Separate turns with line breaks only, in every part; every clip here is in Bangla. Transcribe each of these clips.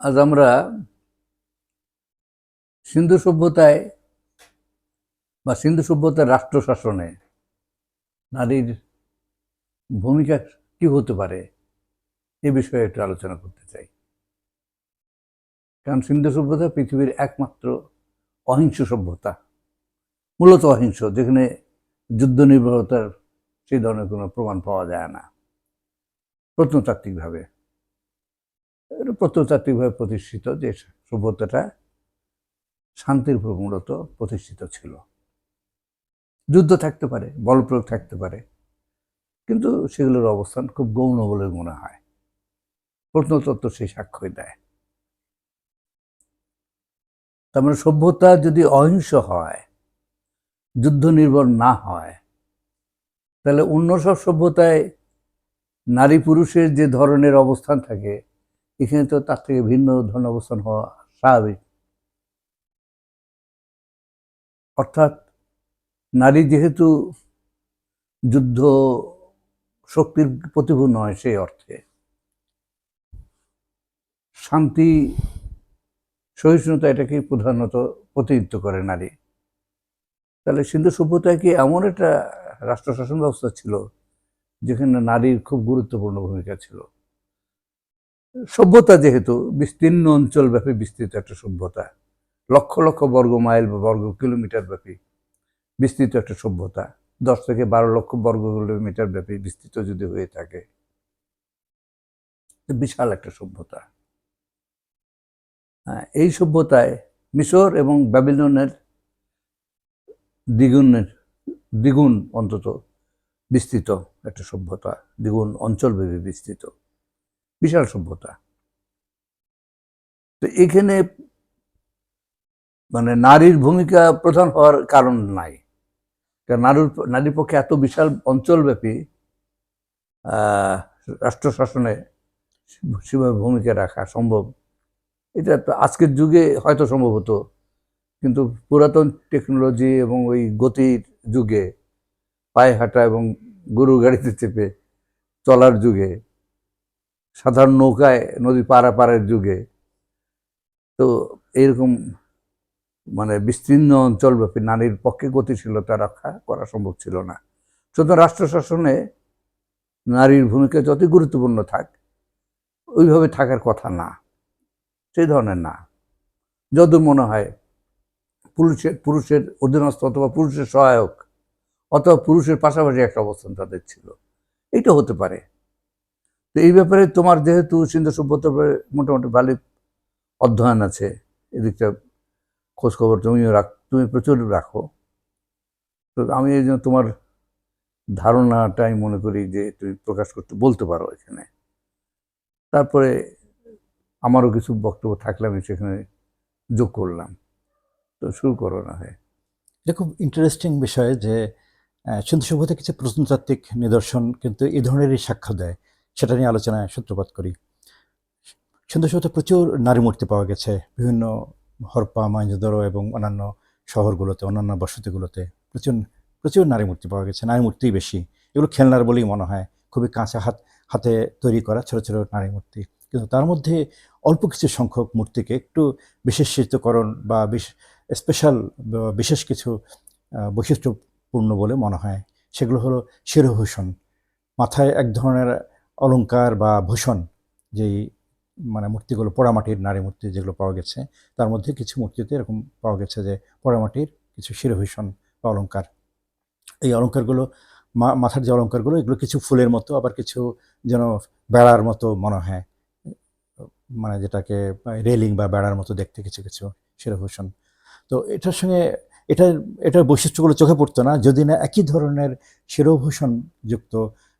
আজ আমরা সিন্ধু সভ্যতায় বা সিন্ধু সভ্যতার রাষ্ট্র শাসনে নারীর ভূমিকা কি হতে পারে এ বিষয়ে একটু আলোচনা করতে চাই। কারণ সিন্ধু সভ্যতা পৃথিবীর একমাত্র অহিংস সভ্যতা, মূলত অহিংস, যেখানে যুদ্ধ নির্ভরতার সেই ধরনের কোনো প্রমাণ পাওয়া যায় না। প্রত্নতাত্ত্বিকভাবে প্রত্নতাত্ত্বিকভাবে প্রতিষ্ঠিত যে সভ্যতাটা শান্তির উপর মূলত প্রতিষ্ঠিত ছিল। যুদ্ধ থাকতে পারে, বলপ্রয়োগ থাকতে পারে, কিন্তু সেগুলোর অবস্থান খুব গৌণ বলে মনে হয়। প্রত্নতত্ত্ব সেই সাক্ষ্য দেয়। তার মানে সভ্যতা যদি অহিংস হয়, যুদ্ধ নির্ভর না হয়, তাহলে অন্য সব সভ্যতায় নারী পুরুষের যে ধরনের অবস্থান থাকে এখানে তো তার থেকে ভিন্ন ধরনের অবস্থান হওয়া স্বাভাবিক। অর্থাৎ নারী যেহেতু যুদ্ধ শক্তির প্রতিভূ নয় সেই অর্থে। শান্তি, সহিষ্ণুতা এটাকেই প্রধানত প্রতিনিধিত্ব করে নারী। তাহলে সিন্ধু সভ্যতায় কি এমন একটা রাষ্ট্র শাসন ব্যবস্থা ছিল, যেখানে নারীর খুব গুরুত্বপূর্ণ ভূমিকা ছিল? সভ্যতা যেহেতু, বিস্তীর্ণ অঞ্চল ব্যাপী বিস্তৃত একটা সভ্যতা। লক্ষ লক্ষ বর্গ মাইল বা বর্গ কিলোমিটার ব্যাপী বিস্তৃত একটা সভ্যতা। দশ থেকে বারো লক্ষ বর্গ কিলোমিটার ব্যাপী বিস্তৃত যদি হয়ে থাকে বিশাল একটা সভ্যতা। এই সভ্যতায় মিশর এবং ব্যাবিলনের দ্বিগুণের, দ্বিগুণ অন্তত বিস্তৃত একটা সভ্যতা, দ্বিগুণ অঞ্চলব্যাপী বিস্তৃত। বিশাল সভ্যতা। তো এখানে মানে নারীর ভূমিকা প্রধান হওয়ার কারণ নাই। নারীর নারীর পক্ষে এত বিশাল অঞ্চলব্যাপী রাষ্ট্র শাসনে সেভাবে ভূমিকা রাখা সম্ভব। এটা তো আজকের যুগে হয়তো সম্ভব হতো, কিন্তু পুরাতন টেকনোলজি এবং ওই গতির যুগে, পায়ে হাঁটা এবং গরু গাড়িতে চেপে চলার যুগে সাধারণ নৌকায় নদী পারাপারের যুগে, তো এইরকম মানে বিস্তীর্ণ অঞ্চলব্যাপী নারীর পক্ষে গতিশীলতা রক্ষা করা সম্ভব ছিল না। সুতরাং রাষ্ট্র শাসনে নারীর ভূমিকা যতই গুরুত্বপূর্ণ থাক, ওইভাবে থাকার কথা না, সেই ধরনের না। যদুর মনে হয় পুরুষের পুরুষের অধীনস্থ অথবা পুরুষের সহায়ক অথবা পুরুষের পাশাপাশি একটা অবস্থান তাদের ছিল। এটা হতে পারে। তো এই ব্যাপারে তোমার যেহেতু সিন্ধু সভ্যতার মোটামুটি ভালো অধ্যয়ন আছে এদিকটা খোঁজখবর তুমিও রাখ, তুমি প্রচুর রাখো। তো আমি এই জন্য তোমার ধারণাটাই মনে করি যে তুমি প্রকাশ করতে, বলতে পারো এখানে। তারপরে আমারও কিছু বক্তব্য থাকলে আমি সেখানে যোগ করলাম। তো শুরু করো না হয়।
এটা খুব ইন্টারেস্টিং বিষয় যে সিন্ধু সভ্যতা কিছু প্রত্নতাত্ত্বিক নিদর্শন কিন্তু এই ধরনেরই সাক্ষ্য দেয়। সেটা নিয়ে আলোচনায় সূত্রপাত করি। সুন্দর সভ্যতা প্রচুর নারী মূর্তি পাওয়া গেছে। বিভিন্ন হরপা মহেঞ্জোদড়ো এবং অন্যান্য শহরগুলোতে, অন্যান্য বসতিগুলোতে প্রচুর প্রচুর নারী মূর্তি পাওয়া গেছে। নারী মূর্তিই বেশি। এগুলো খেলনার বলেই মনে হয়। খুবই কাঁচা হাত, হাতে তৈরি করা ছোট ছোট নারী মূর্তি। কিন্তু তার মধ্যে অল্প কিছু সংখ্যক মূর্তিকে একটু বিশেষিতকরণ বা স্পেশাল বিশেষ কিছু বৈশিষ্ট্যপূর্ণ বলে মনে হয়। সেগুলো হলো শিরভূষণ। মাথায় এক ধরনের অলংকার বা ভূষণ যেই মানে মূর্তিগুলো, পোড়ামাটির নারী মূর্তি যেগুলো পাওয়া গেছে, তার মধ্যে কিছু মূর্তিতে এরকম পাওয়া গেছে যে পোড়ামাটির কিছু শিরভূষণ বা অলঙ্কার এই অলঙ্কারগুলো মা- মাথার যে অলঙ্কারগুলো এগুলো কিছু ফুলের মতো, আবার কিছু যেন বেড়ার মতো মনে হয়। মানে যেটাকে রেলিং বা বেড়ার মতো দেখতে কিছু কিছু শিরভূষণ। তো এটার সঙ্গে এটার এটার বৈশিষ্ট্যগুলো চোখে পড়তো না। যদি না একই ধরনের শিরভূষণ যুক্ত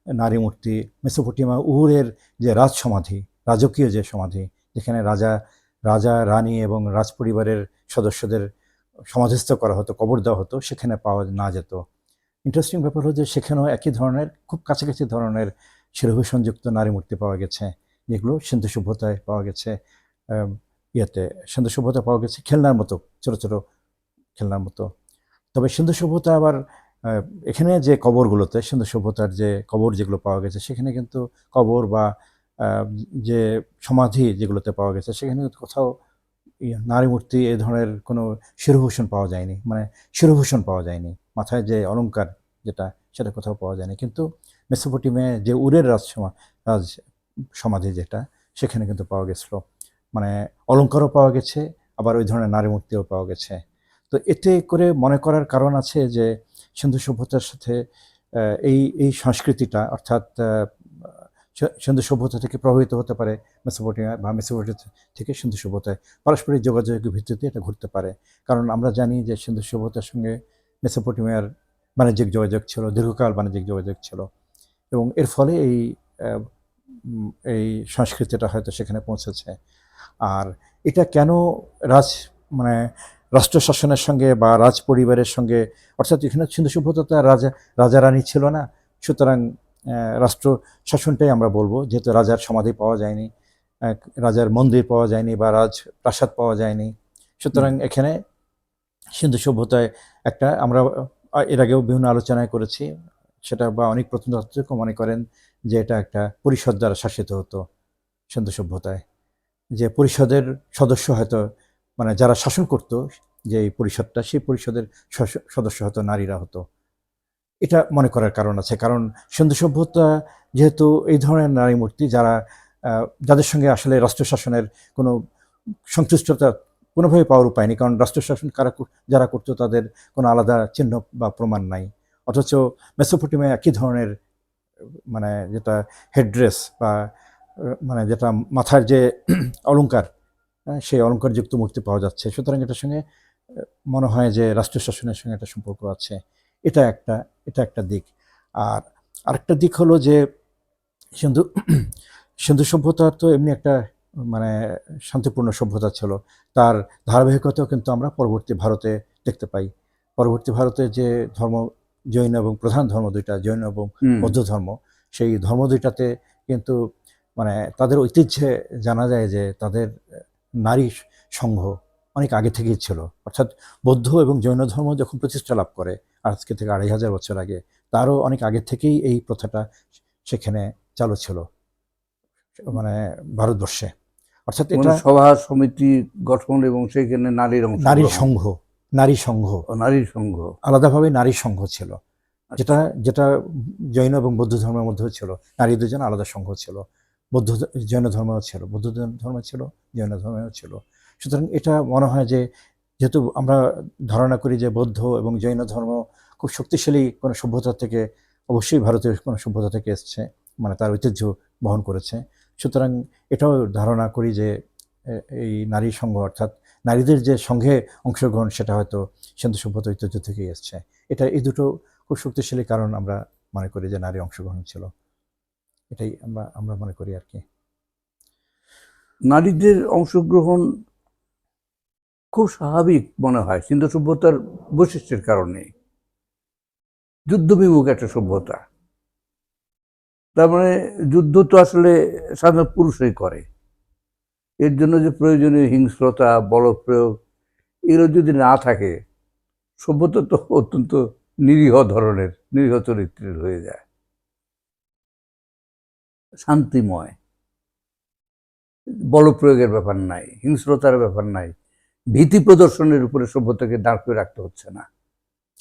নারী মূর্তি মেসোপটিমা উহুরের যে রাজ সমাধি রাজকীয় যে সমাধি, যেখানে রাজা রাজা, রানী এবং রাজপরিবারের সদস্যদের সমাধিস্থ করা হতো, কবর দেওয়া হতো, সেখানে পাওয়া না যেত। ইন্টারেস্টিং ব্যাপার হলো যে সেখানেও একই ধরনের, খুব কাছাকাছি ধরনের শিরভূষণযুক্ত নারী মূর্তি পাওয়া গেছে। যেগুলো সিন্ধু সভ্যতায় পাওয়া গেছে ইয়েতে সিন্ধু সভ্যতা পাওয়া গেছে, খেলনার মতো, ছোট ছোট খেলনার মতো। তবে সিন্ধু সভ্যতা আবার এখানে যে কবরগুলোতে সিন্ধু সভ্যতার যে কবর যেগুলো পাওয়া গেছে, সেখানে কিন্তু কবর বা যে সমাধি যেগুলোতে পাওয়া গেছে, সেখানে কোথাও নারী মূর্তি এই ধরনের কোনো শিরভূষণ পাওয়া যায়নি মানে শিরভূষণ পাওয়া যায়নি। মাথায় যে অলঙ্কার যেটা, সেটা কোথাও পাওয়া যায়নি। কিন্তু মেসোপটিমে যে উরের রাজ রাজ সমাধি যেটা, সেখানে কিন্তু পাওয়া গেছিল। মানে অলংকারও পাওয়া গেছে, আবার ওই ধরনের নারী মূর্তিও পাওয়া গেছে। তো এতে করে মনে করার কারণ আছে যে সিন্ধু সভ্যতার সাথে এই এই সংস্কৃতিটা, অর্থাৎ সিন্ধু সভ্যতা থেকে প্রভাবিত হতে পারে, মেসোপটেমিয়া বা মেসোপটেমিয়া থেকে সিন্ধু সভ্যতায় পারস্পরিক যোগাযোগের ভিত্তিতে এটা ঘটতে পারে। কারণ আমরা জানি যে সিন্ধু সভ্যতার সঙ্গে মেসোপটেমিয়ার বাণিজ্যিক যোগাযোগ ছিল, দীর্ঘকাল বাণিজ্যিক যোগাযোগ ছিল। এবং এর ফলে এই এই সংস্কৃতিটা হয়তো সেখানে পৌঁছেছে। আর এটা কেন রাজ মানে রাষ্ট্র শাসনের সঙ্গে বা রাজ পরিবারের সঙ্গে অর্থাৎ এখানে সিন্ধু সভ্যতা রাজা রাজা রানী ছিল না। সুতরাং রাষ্ট্র শাসনটাই আমরা বলব যেহেতু রাজার সমাধি পাওয়া যায়নি রাজার মন্দির পাওয়া যায়নি বা রাজ প্রাসাদ পাওয়া যায়নি। সুতরাং এখানে সিন্ধু সভ্যতায় একটা আমরা এর আগেও বিভিন্ন আলোচনায় করেছি সেটা বা অনেক প্রত্নতাত্ত্বিকও মনে করেন যে এটা একটা পরিষদ দ্বারা শাসিত হতো সিন্ধু সভ্যতায়। যে পরিষদের সদস্য হয়তো মানে যারা শাসন করত যে এই পরিষদটা সেই পরিষদের সদস্য হতো নারীরা হতো। এটা মনে করার কারণ আছে। কারণ সিন্ধু সভ্যতা যেহেতু এই ধরনের নারী মূর্তি যারা যাদের সঙ্গে আসলে রাষ্ট্র শাসনের কোনো সংশ্লিষ্টতা কোনোভাবে পাওয়ার উপায় নেই। কারণ রাষ্ট্র শাসন কারা যারা করতো তাদের কোনো আলাদা চিহ্ন বা প্রমাণ নাই। অথচ মেসোপটেমিয়া একই ধরনের মানে যেটা হেডড্রেস বা মানে যেটা মাথার যে অলংকার হ্যাঁ, সেই অলংকারযুক্ত মূর্তি পাওয়া যাচ্ছে। সুতরাং এটার সঙ্গে মনে হয় যে রাষ্ট্র শাসনের সঙ্গে একটা সম্পর্ক আছে। এটা একটা এটা একটা দিক। আর আরেকটা দিক হলো যে সিন্ধু সিন্ধু সভ্যতার তো এমনি একটা মানে শান্তিপূর্ণ সভ্যতা ছিল। তার ধারাবাহিকতাও কিন্তু আমরা পরবর্তী ভারতে দেখতে পাই। পরবর্তী ভারতে যে ধর্ম জৈন এবং প্রধান ধর্ম দুইটা জৈন এবং বৌদ্ধ ধর্ম সেই ধর্ম দুইটাতে কিন্তু মানে তাদের ঐতিহ্যে জানা যায় যে তাদের নারী সংঘ অনেক আগে থেকেই ছিল। অর্থাৎ বৌদ্ধ এবং জৈন ধর্ম যখন প্রতিষ্ঠা লাভ করে আজকে থেকে আড়াই হাজার বছর আগে তারও অনেক আগে থেকেই এই প্রথাটা সেখানে চালু ছিল মানে ভারতবর্ষে। অর্থাৎ
মানে
এটা
সভা সমিতি গঠন এবং সেখানে নারীর
নারীর সংঘ নারী সংঘ।
নারীর সংঘ।
আলাদাভাবে নারী সংঘ ছিল। যেটা যেটা জৈন এবং বৌদ্ধ ধর্মের মধ্যেও ছিল নারীদের জন্য আলাদা সংঘ ছিল। বৌদ্ধ জৈন ধর্মেও ছিল, বৌদ্ধ ধর্ম ছিল, জৈন ধর্মেও ছিল। সুতরাং এটা মনে হয় যে, যেহেতু আমরা ধারণা করি যে বৌদ্ধ এবং জৈন ধর্ম খুব শক্তিশালী কোনো সভ্যতা থেকে, অবশ্যই ভারতের কোনো সভ্যতা থেকে এসছে মানে তার ঐতিহ্য বহন করেছে। সুতরাং এটাও ধারণা করি যে এই নারী সংঘ অর্থাৎ নারীদের যে সংঘে অংশগ্রহণ সেটা হয়তো সিন্ধু সভ্যতা ঐতিহ্য থেকেই এসছে। এটা এই দুটো খুব শক্তিশালী কারণ আমরা মনে করি যে নারী অংশগ্রহণ ছিল। এটাই আমরা আমরা মনে করি আর কি।
নারীদের অংশগ্রহণ খুব স্বাভাবিক মনে হয়, সিন্ধু সভ্যতার বৈশিষ্ট্যের কারণে। যুদ্ধবিমুখ একটা সভ্যতা। তার মানে যুদ্ধ তো আসলে সাধারণ পুরুষই করে। এর জন্য যে প্রয়োজনীয় হিংস্রতা, বলপ্রয়োগ, এগুলো যদি না থাকে, সভ্যতা তো অত্যন্ত নিরীহ ধরনের, নিরীহ চরিত্রের হয়ে যায়। শান্তিময়। বল প্রয়োগের ব্যাপার নাই হিংস্রতার ব্যাপার নাই ভীতি প্রদর্শনের উপরে সভ্যতাকে দাঁড় করে রাখতে হচ্ছে না।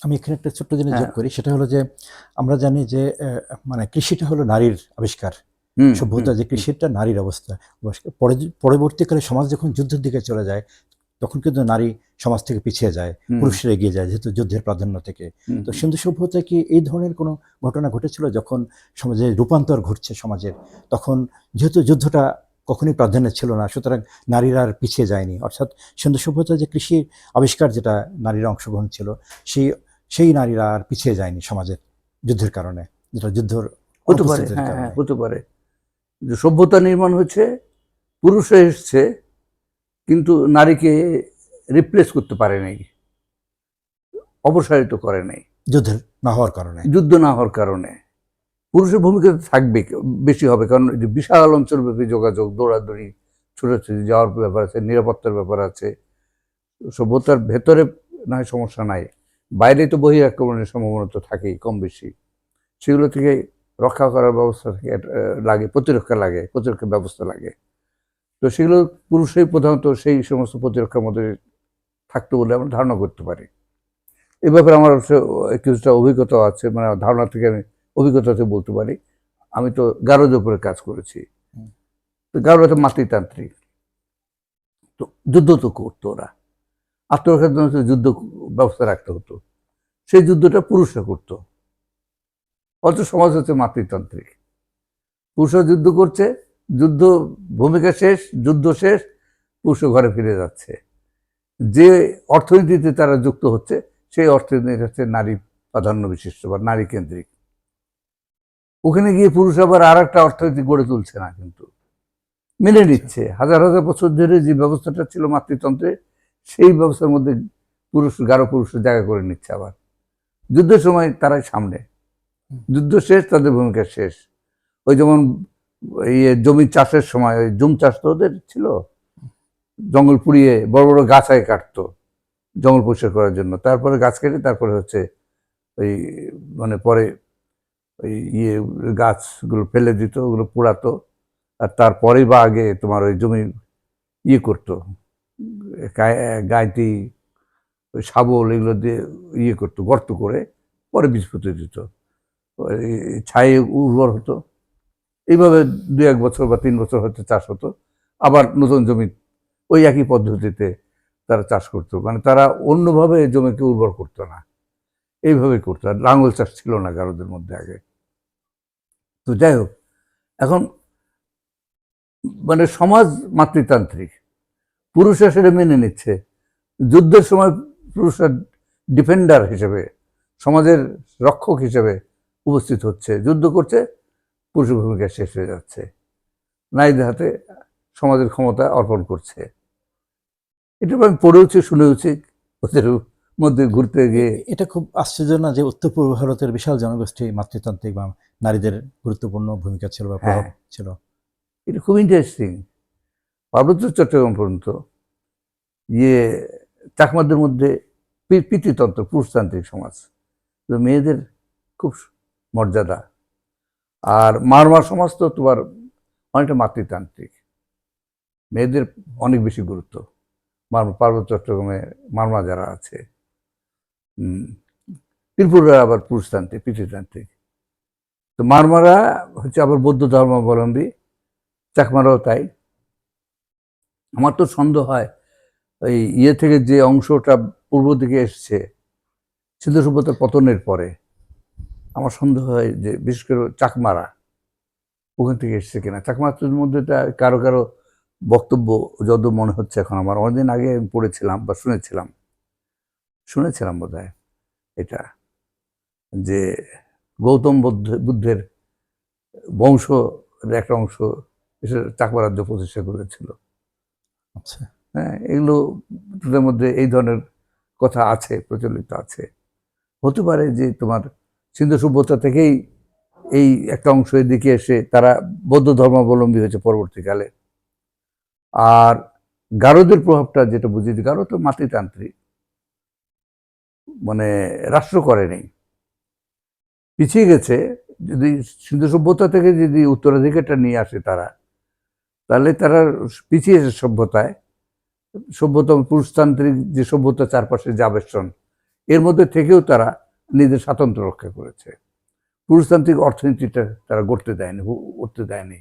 আমি এখানে একটা ছোট্ট জিনিস যোগ
হ্যাঁ।
করি সেটা হলো যে আমরা জানি যে মানে কৃষিটা হলো নারীর আবিষ্কার। সভ্যতা যে কৃষিটা নারীর অবস্থা। পরে- পরবর্তীকালে সমাজ যখন যুদ্ধের দিকে চলে যায় তখন কিন্তু নারী সমাজ থেকে পিছিয়ে যায় পুরুষরা এগিয়ে যায় যেহেতু যুদ্ধের প্রাধান্য থেকে। তো সিন্ধু সভ্যতায় কি এই ধরনের কোনো ঘটনা ঘটেছিল যখন সমাজে রূপান্তর ঘটছে সমাজের? তখন যেহেতু যুদ্ধটা কখনোই প্রাধান্য ছিল না সুতরাং নারীরা আর পিছিয়ে যায়নি। অর্থাৎ সিন্ধু সভ্যতায় যে কৃষি আবিষ্কার যেটা নারীরা অংশগ্রহণ ছিল সেই সেই নারীরা আর পিছিয়ে যায়নি সমাজের যুদ্ধের কারণে যেটা যুদ্ধর
হতে পারে হ্যাঁ হ্যাঁ হতে পারে। সভ্যতা নির্মাণ হচ্ছে পুরুষে এসছে কিন্তু নারীকে রিপ্লেস করতে পারে নাই অপসারিত করে নাই।
যুদ্ধের না হওয়ার কারণে।
যুদ্ধ না হওয়ার কারণে। পুরুষের ভূমিকা তো থাকবে বেশি হবে কারণ বিশাল অঞ্চলব্যাপী যোগাযোগ দৌড়াদৌড়ি ছোটাছুটি যাওয়ার ব্যাপার আছে নিরাপত্তার ব্যাপার আছে। সভ্যতার ভেতরে না সমস্যা নাই। বাইরে তো বহি আক্রমণের সম্ভাবনা তো থাকেই কম বেশি। সেগুলো থেকে রক্ষা করার ব্যবস্থা থাকে লাগে প্রতিরক্ষা লাগে প্রতিরক্ষা ব্যবস্থা লাগে। তো সেগুলো পুরুষই প্রধানত সেই সমস্ত প্রতিরক্ষার মধ্যে থাকতো বলে আমরা ধারণা করতে পারি। এ ব্যাপারে আমার কিছুটা অভিজ্ঞতা আছে মানে ধারণা থেকে আমি অভিজ্ঞতা থেকে বলতে পারি। আমি তো গারোদের উপরে কাজ করেছি। তো গারো তো মাতৃতান্ত্রিক। তো যুদ্ধ তো করতো ওরা। আত্মরক্ষার জন্য যুদ্ধ ব্যবস্থা রাখতে হতো। সেই যুদ্ধটা পুরুষরা করতো। অথচ সমাজ হচ্ছে মাতৃতান্ত্রিক। পুরুষরা যুদ্ধ করছে যুদ্ধ ভূমিকা শেষ যুদ্ধ শেষ পুরুষ ঘরে ফিরে যাচ্ছে। যে অর্থনীতিতে তারা যুক্ত হচ্ছে সেই অর্থনীতি হচ্ছে নারী প্রাধান্য বিশিষ্ট বা নারী কেন্দ্রিক। ওখানে গিয়ে পুরুষ আবার আর একটা অর্থনীতি গড়ে তুলছে না কিন্তু। মেনে নিচ্ছে। হাজার হাজার বছর ধরে যে ব্যবস্থাটা ছিল মাতৃতন্ত্রে সেই ব্যবস্থার মধ্যে পুরুষ গারো পুরুষের জায়গা করে নিচ্ছে আবার। যুদ্ধের সময় তারাই সামনে। যুদ্ধ শেষ তাদের ভূমিকা শেষ। ওই যেমন ইয়ে জমি চাষের সময় ওই জুম চাষ তো ওদের ছিল? জঙ্গল পুড়িয়ে বড় বড় গাছায় কাটতো জঙ্গল পরিষ্কার করার জন্য। তারপরে গাছ কেটে তারপরে হচ্ছে ওই মানে পরে ওই ইয়ে গাছগুলো ফেলে দিত, ওগুলো পোড়াতো। আর তারপরেই বা আগে তোমার ওই জমি ইয়ে করতো গাইতি ওই শাবল এগুলো দিয়ে ইয়ে করতো, গর্ত করে পরে বীজ পুঁতে দিত ছাই উর্বর হতো। এইভাবে দু এক বছর বা তিন বছর হয়তো চাষ হতো। আবার নতুন জমি ওই একই পদ্ধতিতে তারা চাষ করতো। মানে তারা অন্যভাবে জমিকে উর্বর করতো না। এইভাবে করতো। আর লাঙ্গল চাষ ছিল না গারোদের মধ্যে আগে। তো যাই হোক, এখন মানে সমাজ মাতৃতান্ত্রিক। পুরুষরা সেটা মেনে নিচ্ছে। যুদ্ধের সময় পুরুষরা ডিফেন্ডার হিসেবে, সমাজের রক্ষক হিসেবে উপস্থিত হচ্ছে। যুদ্ধ করছে পুরুষ ভূমিকা শেষ হয়ে যাচ্ছে। নারীদের হাতে সমাজের ক্ষমতা অর্পণ করছে। এটা আমি পড়েওছি শুনেওছি ওদের মধ্যে ঘুরতে গিয়ে।
এটা খুব আশ্চর্য না যে উত্তর পূর্ব ভারতের বিশাল জনগোষ্ঠী মাতৃতান্ত্রিক বা নারীদের গুরুত্বপূর্ণ ভূমিকা ছিল বা প্রভাব
হ্যাঁ।
ছিল?
এটা খুব ইন্টারেস্টিং পার্বত্য চট্টগ্রাম পর্যন্ত ইয়ে চাকমাদের মধ্যে পিতৃতন্ত্র পুরুষতান্ত্রিক সমাজ। তো মেয়েদের খুব মর্যাদা। আর মারমার সমাজ তো তোমার অনেকটা মাতৃতান্ত্রিক। মেয়েদের অনেক বেশি গুরুত্ব। পার্বত্য চট্টগ্রামে মারমা যারা আছে ত্রিপুরা আবার পুরুষতান্ত্রিক পিতৃতান্ত্রিক তো মারমারা হচ্ছে আবার বৌদ্ধ ধর্মাবলম্বী, চাকমারাও তাই। আমার তো সন্দেহ হয় ওই ইয়ে থেকে যে অংশটা পূর্ব দিকে এসছে সিন্ধু সভ্যতার পতনের পরে, আমার সন্দেহ হয় যে বিশেষ করে চাকমারা ওখান থেকে এসছে কিনা। চাকমাদের মধ্যে কারও কারও বক্তব্য যত মনে হচ্ছে এখন আমার। অনেকদিন আগে আমি পড়েছিলাম বা শুনেছিলাম। শুনেছিলাম বোধ এটা যে গৌতম বুদ্ধ বুদ্ধের বংশ একটা অংশ চাকমা রাজ্য প্রতিষ্ঠা করেছিল।
আচ্ছা।
হ্যাঁ এগুলো তাদের মধ্যে এই ধরনের কথা আছে প্রচলিত আছে। হতে পারে যে তোমার সিন্ধু সভ্যতা থেকেই এই একটা অংশ এদিকে এসে তারা বৌদ্ধ ধর্মাবলম্বী হয়েছে পরবর্তীকালে। আর গারোদের প্রভাবটা যেটা বুঝি গারো তো মাতৃতান্ত্রিক মানে রাষ্ট্র করেনি পিছিয়ে গেছে, যদি সিন্ধু সভ্যতা থেকে যদি উত্তরাধিকারটা নিয়ে আসে তারা, তাহলে তারা পিছিয়ে সভ্যতায়, সভ্যতা পুরুষতান্ত্রিক যে সভ্যতা চারপাশে যে আবেশন এর মধ্যে থেকেও তারা নিজেদের স্বাতন্ত্র্য রক্ষা করেছে। পুরুষতান্ত্রিক অর্থনীতিটা তারা গড়তে দেয়নি উঠতে দেয়নি।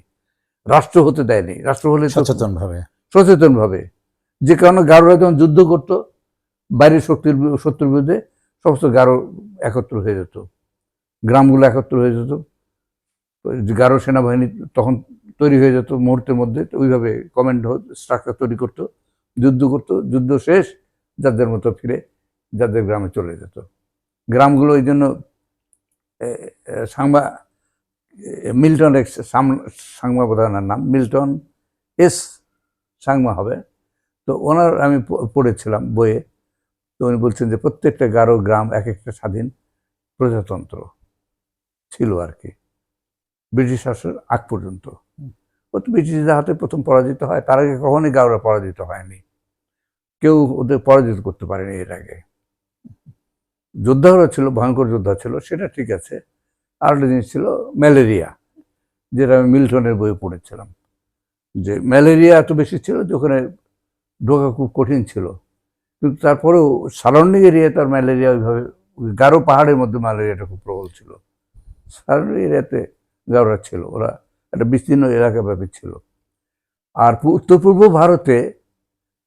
রাষ্ট্র হতে দেয়নি। রাষ্ট্র হলে তো
সচেতন ভাবে
সচেতনভাবে। যে কারণে গারোরা যখন যুদ্ধ করত বাইরের শক্তির শত্রুর বিরুদ্ধে সমস্ত গারো একত্র হয়ে যেত গ্রামগুলো একত্র হয়ে যেত। গারো সেনাবাহিনী তখন তৈরি হয়ে যেত মুহূর্তের মধ্যে ওইভাবে কমান্ড স্ট্রাকচার তৈরি করতো যুদ্ধ করতো। যুদ্ধ শেষ যাদের মতো ফিরে যাদের গ্রামে চলে যেত। গ্রামগুলো এই জন্য সাংবা মিল্টন এক্স, সাম- প্রধানের নাম মিল্টন এস সাংমা হবে। তো ওনার, আমি পড়েছিলাম বইয়ে। তো উনি বলছেন যে প্রত্যেকটা গারো গ্রাম এক একটা স্বাধীন প্রজাতন্ত্র ছিল আর কি। ব্রিটিশ শাসন আগ পর্যন্ত। ও তো ব্রিটিশদের হাতে প্রথম পরাজিত হয়। তার আগে কখনোই গাওরা পরাজিত হয়নি। কেউ ওদের পরাজিত করতে পারেনি এর আগে। যোদ্ধারা ছিল, ভয়ঙ্কর যোদ্ধা ছিল, সেটা ঠিক আছে। আর একটা জিনিস ছিল ম্যালেরিয়া, যেটা আমি মিল্টনের বইয়ে পড়েছিলাম। যে ম্যালেরিয়া এত বেশি ছিল যে ওখানে ঢোকা খুব কঠিন ছিল। কিন্তু তারপরেও সারাউন্ডিং এরিয়ায় তার ম্যালেরিয়া ওইভাবে গারো পাহাড়ের মধ্যে ম্যালেরিয়াটা খুব প্রবল ছিল। সারাউন্ডিং এরিয়াতে গারোরা ছিল, ওরা একটা বিস্তীর্ণ এলাকা ব্যাপী ছিল। আর উত্তর পূর্ব ভারতে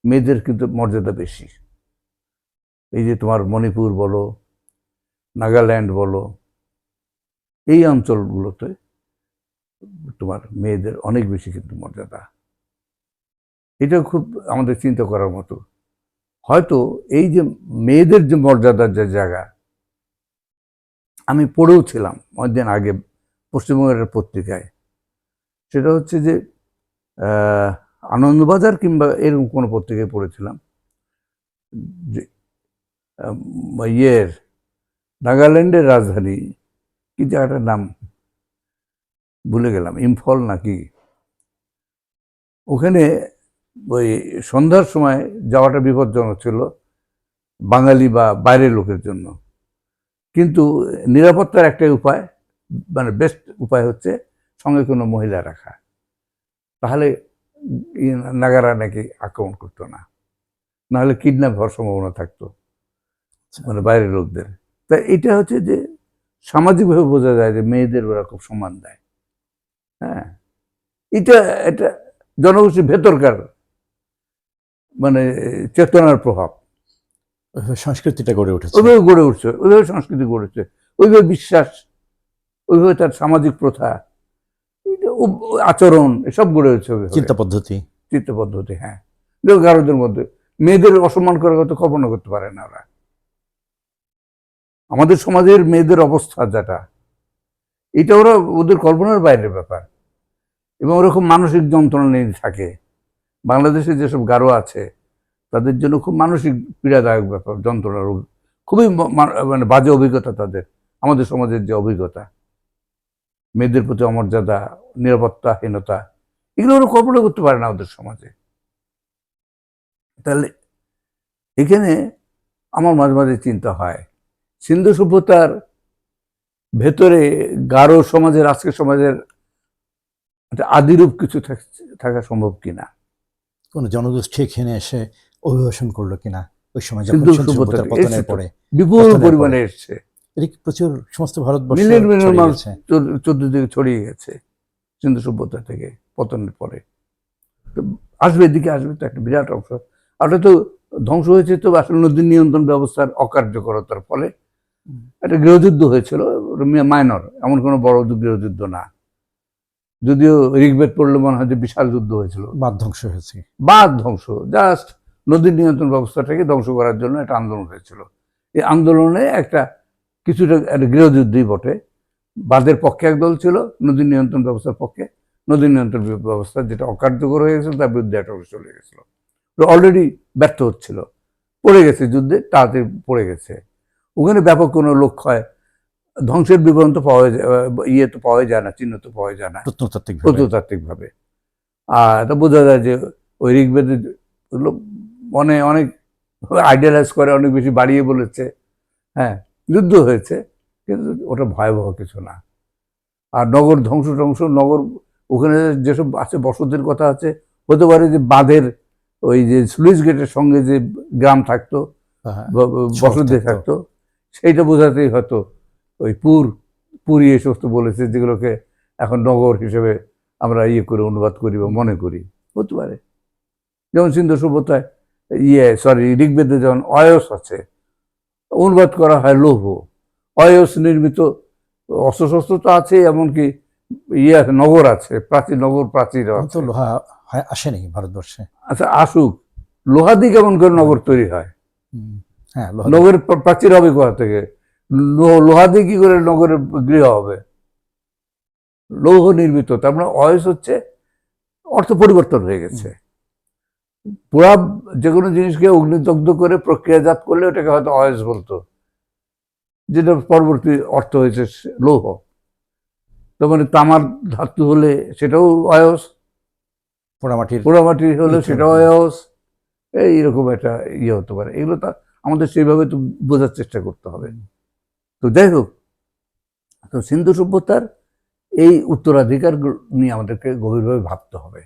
মেয়েদের কিন্তু মর্যাদা বেশি। এই যে তোমার মণিপুর বলো, নাগাল্যান্ড বলো এই অঞ্চলগুলোতে তোমার মেয়েদের অনেক বেশি কিন্তু মর্যাদা। এটা খুব আমাদের চিন্তা করার মতো। হয়তো এই যে মেয়েদের যে মর্যাদার যে জায়গা, আমি পড়েও ছিলাম অনেকদিন আগে পশ্চিমবঙ্গের পত্রিকায়। সেটা হচ্ছে যে আনন্দবাজার কিংবা এরকম কোনো পত্রিকায় পড়েছিলাম। যে ইয়ের, নাগাল্যান্ডের রাজধানী কি জায়গাটার নাম? ভুলে গেলাম ইম্ফল নাকি? ওখানে ওই সন্ধ্যার সময় যাওয়াটা বিপজ্জনক ছিল বাঙালি বা বাইরের লোকের জন্য। কিন্তু নিরাপত্তার একটাই উপায় মানে বেস্ট উপায় হচ্ছে সঙ্গে কোনো মহিলা রাখা। তাহলে নাগারা নাকি আক্রমণ করতো না। নাহলে কিডন্যাপ হওয়ার সম্ভাবনা থাকতো মানে বাইরের লোকদের। তা এটা হচ্ছে যে সামাজিকভাবে বোঝা যায় যে মেয়েদের ওরা খুব সম্মান দেয়। হ্যাঁ? এটা এটা জনগোষ্ঠীর ভেতরকার মানে চেতনার প্রভাব।
সংস্কৃতিটা গড়ে উঠেছে।
ওইভাবে গড়ে উঠছে ওইভাবে সংস্কৃতি গড়ে উঠছে ওইভাবে বিশ্বাস ওইভাবে তার সামাজিক প্রথা আচরণ এসব গড়ে উঠছে।
চিন্তা পদ্ধতি।
চিত্ত পদ্ধতি হ্যাঁ। গারোদের মধ্যে মেয়েদের অসম্মান করার কথা কল্পনা করতে পারে না ওরা। আমাদের সমাজের মেয়েদের অবস্থা যেটা, এটা ওরা, ওদের কল্পনার বাইরের ব্যাপার। এবং ওরকম মানসিক যন্ত্রণা নিয়ে থাকে। বাংলাদেশে যেসব গারো আছে, তাদের জন্য খুব মানসিক পীড়াদায়ক ব্যাপার, যন্ত্রণা, রোগ, খুবই মানে বাজে অভিজ্ঞতা তাদের, আমাদের সমাজের যে অভিজ্ঞতা। মেয়েদের প্রতি অমর্যাদা, নিরাপত্তাহীনতা, এগুলো ওরা কল্পনা করতে পারে না ওদের সমাজে। তাহলে এখানে আমার মাঝে মাঝে চিন্তা হয় সিন্ধু সভ্যতার ভেতরে গারো সমাজের আজকের সমাজের একটা আদিরূপ কিছু থাকা সম্ভব কিনা?
কোন জনগোষ্ঠী এখানে এসে অভিবাসন করল কিনা? ওই সময় যখন
সিন্ধু
সভ্যতার পতনের পরে।
বিপুল পরিমাণে এসছে।
এটা প্রচুর সমস্ত ভারতবর্ষ
মিলিয়ন মানুষ দিকে ছড়িয়ে গেছে সিন্ধু সভ্যতা থেকে পতনের পরে। আসবে এদিকে আসবে তো একটা বিরাট অংশ। আর তো ধ্বংস হয়েছে তো আসলে নদী নিয়ন্ত্রণ ব্যবস্থার অকার্যকরতার ফলে। একটা গৃহযুদ্ধ হয়েছিল মাইনর এমন কোনো বড় গৃহযুদ্ধ না। যদিও ঋগ্বেদ পড়লে মনে হয় যে বিশাল যুদ্ধ হয়েছিল।
বাদ ধ্বংস হয়েছে।
বাদ ধ্বংস জাস্ট নদীর নিয়ন্ত্রণ ব্যবস্থাটাকে ধ্বংস করার জন্য একটা আন্দোলন হয়েছিল। এই আন্দোলনে একটা কিছুটা একটা গৃহযুদ্ধই বটে। বাদের পক্ষে এক দল ছিল নদী নিয়ন্ত্রণ ব্যবস্থার পক্ষে। নদী নিয়ন্ত্রণ ব্যবস্থা যেটা অকার্যকর হয়ে গেছিল তার বিরুদ্ধে একটা চলে গেছিল। অলরেডি ব্যর্থ হচ্ছিল। পড়ে গেছে যুদ্ধে তাড়াতাড়ি পড়ে গেছে। ওখানে ব্যাপক কোনো লক্ষ্য হয়। ধ্বংসের বিবরণ তো পাওয়া যায় ইয়ে তো পাওয়া যায় না চিহ্ন তো পাওয়া যায় না।
প্রত্নতাত্ত্বিক
প্রত্নতাত্ত্বিকভাবে। আর এটা বোঝা যায় যে ওই ঋগ্বেদে মনে অনেক আইডিয়ালাইজ করে অনেক বেশি বাড়িয়ে বলেছে। হ্যাঁ যুদ্ধ হয়েছে কিন্তু ওটা ভয়াবহ কিছু না। আর নগর ধ্বংস টংস নগর ওখানে যেসব আছে বসতির কথা আছে হতে পারে যে বাঁধের ওই যে স্লুইস গেটের সঙ্গে যে গ্রাম থাকতো ব- বসতি
থাকতো।
সেইটা বোঝাতেই হয়তো ওই পুর পুরী এই সমস্ত বলেছে যেগুলোকে এখন নগর হিসেবে আমরা ইয়ে করে অনুবাদ করি বা মনে করি। হতে পারে। যেমন সিন্ধু সভ্যতায় ইয়ে সরি ঋগ্বেদে যেমন অয়স আছে অনুবাদ করা হয় লৌহ। অয়স নির্মিত অস্ত্রশস্ত্র তো আছে এমনকি ইয়ে আছে নগর আছে প্রাচীর নগর প্রাচীর
তো লোহা হয় আসেনি ভারতবর্ষে।
আচ্ছা আসুক। লোহা দিয়ে কেমন করে নগর তৈরি হয়।
হ্যাঁ
নগরের প্রাচীর হবে কোথা থেকে? লোহা দিয়ে কি করে নগরের গৃহ হবে? লৌহ নির্মিত তার মানে অয়স হচ্ছে অর্থ পরিবর্তন হয়ে গেছে। পুরা যে কোনো জিনিসকে অগ্নিদগ্ধ করে প্রক্রিয়াজাত করলে ওটাকে হয়তো অয়স বলতো যেটা পরবর্তী অর্থ হয়েছে লৌহ। তো মানে তামার ধাতু হলে সেটাও অয়স
পোড়ামাটির
পোড়ামাটি হলে সেটাও। অয়স এইরকম একটা ইয়ে হতে পারে। এগুলো তা আমাদের সেইভাবে তো বোঝার চেষ্টা করতে হবে। তো যাই হোক, তো সিন্ধু সভ্যতার এই উত্তরাধিকার নিয়ে আমাদেরকে গভীরভাবে ভাবতে হবে।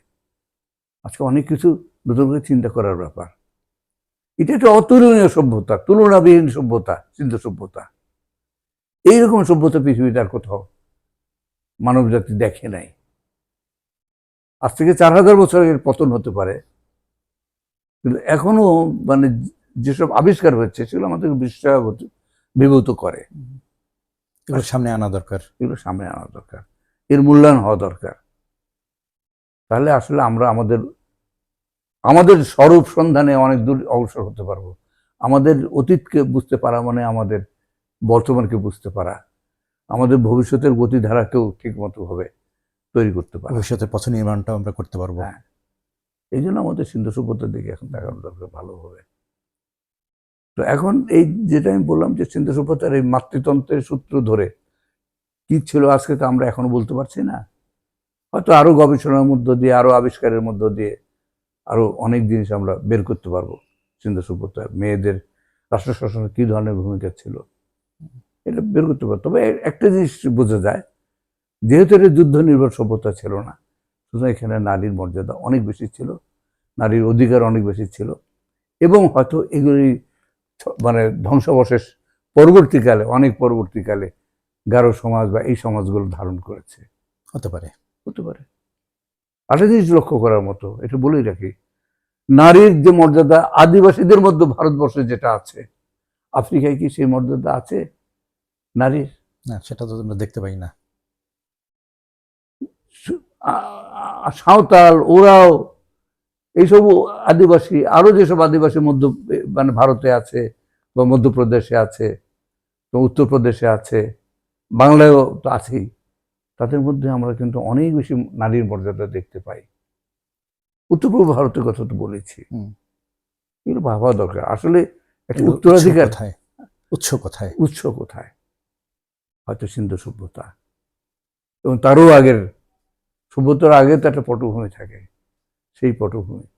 আজকে অনেক কিছু নতুন করে চিন্তা করার ব্যাপার। এটা একটা অতুলনীয় সভ্যতা, তুলনাবিহীন সভ্যতা, সিন্ধু সভ্যতা। এইরকম সভ্যতা পৃথিবীতে আর কোথাও মানব জাতি দেখে নাই। আজ থেকে চার হাজার বছর এর পতন হতে পারে। কিন্তু এখনও মানে যেসব আবিষ্কার হচ্ছে সেগুলো আমাদেরকে বিস্ময় বিভূত করে।
এগুলো সামনে আনা দরকার।
এগুলো সামনে আনা দরকার। এর মূল্যায়ন হওয়া দরকার। তাহলে আসলে আমরা আমাদের আমাদের স্বরূপ সন্ধানে অনেক দূর অগ্রসর হতে পারব। আমাদের অতীতকে বুঝতে পারা মানে আমাদের বর্তমানকে বুঝতে পারা। আমাদের ভবিষ্যতের গতিধারাকেও ঠিক মতো ভাবে তৈরি করতে পারা।
ভবিষ্যতে পথ নির্মাণটাও আমরা করতে পারব।
হ্যাঁ। এই জন্য আমাদের সিন্ধু সভ্যতার দিকে এখন দেখানো দরকার ভালোভাবে। তো এখন এই যেটা আমি বললাম যে সিন্ধু সভ্যতার এই মাতৃতন্ত্রের সূত্র ধরে কি ছিল আজকে তো আমরা এখনও বলতে পারছি না। হয়তো আরও গবেষণার মধ্য দিয়ে, আরও আবিষ্কারের মধ্য দিয়ে আরও অনেক জিনিস আমরা বের করতে পারব সিন্ধু সভ্যতার মেয়েদের রাষ্ট্র শাসনে কি ধরনের ভূমিকা ছিল এটা বের করতে পারব। তবে একটা জিনিস বোঝা যায়, যেহেতু এটা যুদ্ধ নির্ভর সভ্যতা ছিল না সুতরাং এখানে নারীর মর্যাদা অনেক বেশি ছিল, নারীর অধিকার অনেক বেশি ছিল, এবং হয়তো এগুলি মানে ধ্বংসাবশেষ পরবর্তীকালে অনেক পরবর্তীকালে গারো সমাজ বা এই সমাজগুলো ধারণ করেছে।
হতে পারে।
হতে পারে। আরেকটা জিনিস লক্ষ্য করার মতো এটা বলেই রাখি নারীর যে মর্যাদা আদিবাসীদের মধ্যে ভারতবর্ষে যেটা আছে আফ্রিকায় কি সেই মর্যাদা আছে নারীর?
না সেটা তো আমরা দেখতে পাই না।
সাঁওতাল ওরাও এইসব আদিবাসী আরও যেসব আদিবাসী মধ্য মানে ভারতে আছে বা মধ্যপ্রদেশে আছে বা উত্তরপ্রদেশে আছে বাংলায়ও তো আছেই তাদের মধ্যে আমরা কিন্তু অনেক বেশি নারীর মর্যাদা দেখতে পাই। উত্তর পূর্ব ভারতের কথা তো বলেছি। এগুলো ভাবা দরকার। আসলে একটা উত্তরাধিকার
উৎস কোথায়?
উৎস কোথায়? হয়তো সিন্ধু সভ্যতা। এবং তারও আগের সভ্যতার আগে তো একটা পটভূমি থাকে। সেই পটভূমি।